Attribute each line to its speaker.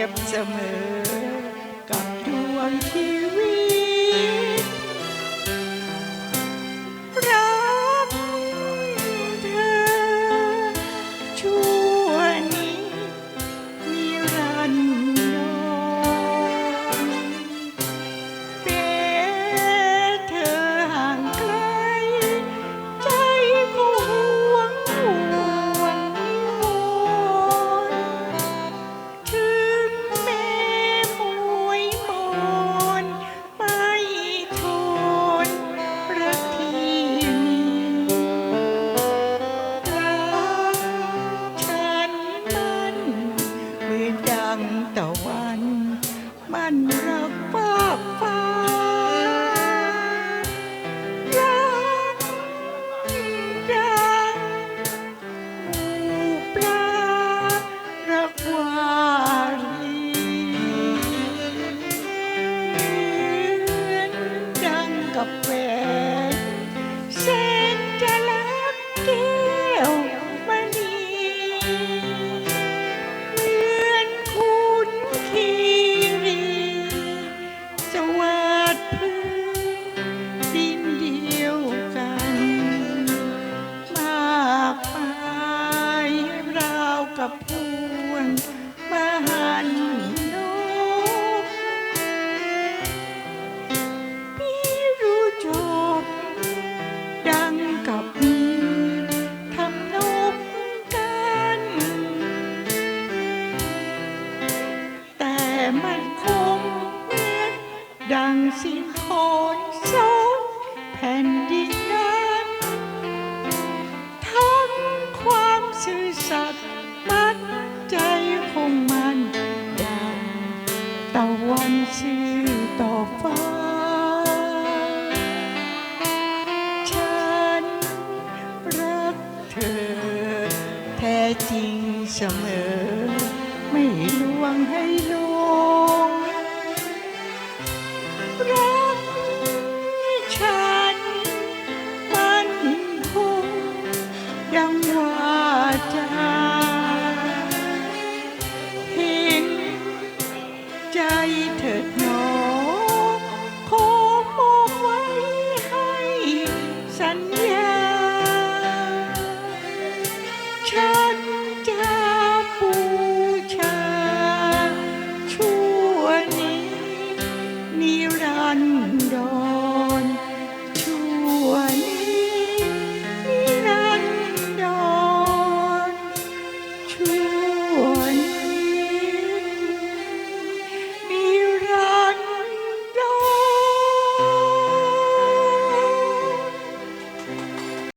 Speaker 1: เปรียบเสมอ บ้านเรา อบพมหันดูพี่รู้จบ ดังกับทำนกกัน แต่มันคงเหมือนดังสิ่งคนโซแผ่นดิน จริงเสมอ ไม่ลวงให้ลงรักฉันมันคงดังว่า